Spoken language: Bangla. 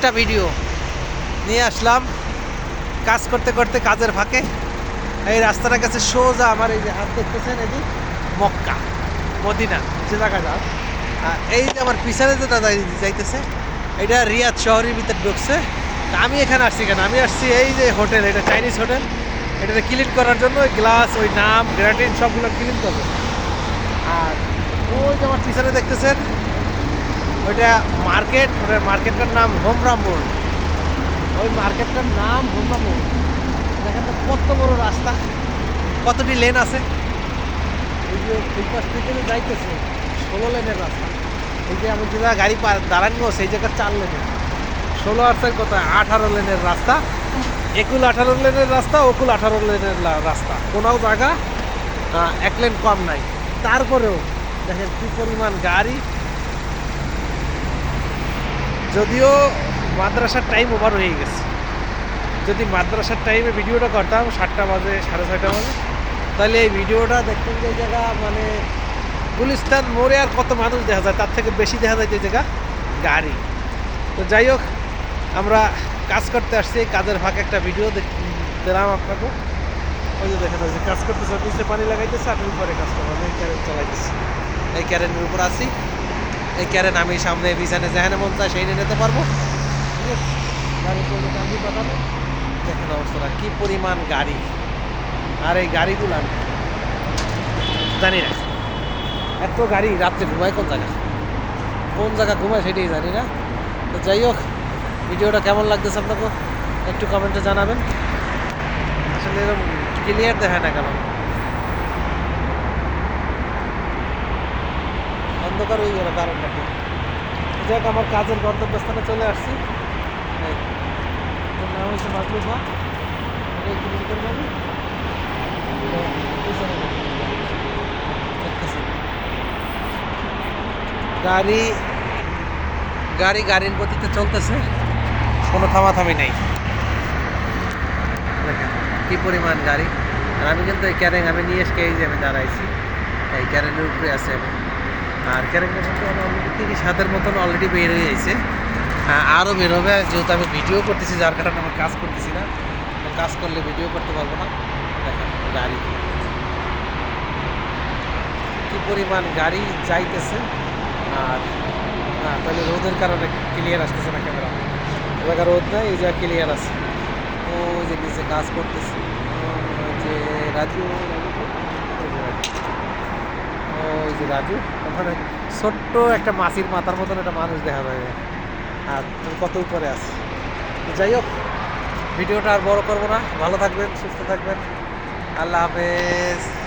একটা ভিডিও নিয়ে আসলাম। কাজ করতে করতে কাজের ফাঁকে এই রাস্তাটার কাছে সোজা আমার এই যে হাত দেখতেছেন এই যে মক্কা, মদিনা, যে জায়গা যাও। এই যে আমার পিছনে যে দাদা যাইতেছে, এটা রিয়াদ শহরের ভিতরে ঢুকছে। আমি এখানে আসছি কেন? আমি আসছি এই যে হোটেল, এটা চাইনিজ হোটেল। এটাতে ক্লিন করার জন্য ওই গ্লাস, ওই নাম, গ্রাটিন সবগুলো ক্লিন করব। আর ওই যে আমার পিছনে দেখতেছেন ওইটা মার্কেট মার্কেটটার নাম হোমরামপুর। ওই মার্কেটটার নাম হোমরামপুর। দেখেন তো কত বড় রাস্তা। কতটি লেন আছে? এই যে পাশ থেকে যাইতেছে ষোলো লেনের রাস্তা। এই যে আমি যে জায়গায় গাড়ি দাঁড়ানো, সেই জায়গায় চার লেনের ষোলো আর চার কত আঠারো লেনের রাস্তা। একুল আঠারো লেনের রাস্তা ওকুল আঠারো লেনের রাস্তা। কোনো জায়গা এক লেন কম নাই। তারপরেও দেখেন কি পরিমাণ গাড়ি যদিও মাদ্রাসার টাইম ওভার হয়ে গেছে। যদি মাদ্রাসার টাইমে ভিডিওটা করতাম, সাতটা বাজে, সাড়ে ছয়টা বাজে, তাহলে এই ভিডিওটা দেখতেন যে জায়গা মানে গুলিস্তান মোড়ে আর কত মানুষ দেখা যায়, তার থেকে বেশি দেখা যায় যে জায়গা গাড়ি। তো যাই হোক, আমরা কাজ করতে আসছি কাজের ফাঁকে একটা ভিডিও দিলাম আপনাকে। ওই যে দেখা যাচ্ছে কাজ করতেছে নিচে পানি লাগাইতেছে, আর উপরে কাজ করব আমি ক্যারেন চালাইতেছি। এই ক্যারেন্টের উপর আছি। এই ক্যারেন আমি সামনে বিছানে যেখানে মন চায় সেই নিয়ে নিতে পারব। দেখেন অবস্থাটা, কি পরিমাণ গাড়ি। আর এই গাড়িগুলো জানি না। এত গাড়ি রাত্রে ঘুমায় কোন জায়গা কোন জায়গা ঘুমায় সেটাই জানি না। তো যাই হোক, ভিডিওটা কেমন লাগতেছে আপনাকে একটু কমেন্টে জানাবেন। আসলে এরকম ক্লিয়ার দেখায় না কেন। অন্ধকার হয়ে গেল কারণটা কি? যাই আমার কাজের গন্তব্যস্থানে চলে আসছি। নাম হচ্ছে করে যাবি এটা গাড়ি গাড়ি গাড়ির গতিতে চলতেছে। কোনো থামাথামি নেই। কি পরিমাণ গাড়ি। আর আমি কিন্তু এই ক্যারেং আমি নিয়ে এসে এই যে আমি দাঁড়াইছি, এই ক্যারেনের উপরে আছে আমি। আর অলরেডি তিরিশ হাতের মতন অলরেডি বের হয়ে গেছে। আরও বের হবে, যেহেতু আমি ভিডিও করতেছি, যার কারণে আমার কাজ করতেছি না। কাজ করলে ভিডিও করতে পারব না। দেখেন, গাড়ি। কি পরিমাণ গাড়ি যাইতেছে। আর, না, তাহলে রোদের কারণে ক্লিয়ার আসতেছে না ক্যামেরা এলাকা রোদ নাই, এই যা ক্লিয়ার আছে। ও যে নিচে কাজ করতেছে। যে রাজু। ওই রাজু, ওখানে ছোট্ট একটা মাছির মাথার মতন একটা মানুষ দেখা যায় আর তুমি কত উপরে আছে। যাই হোক, ভিডিওটা আর বড় করব না। ভালো থাকবেন, সুস্থ থাকবেন। আল্লাহ হাফেজ।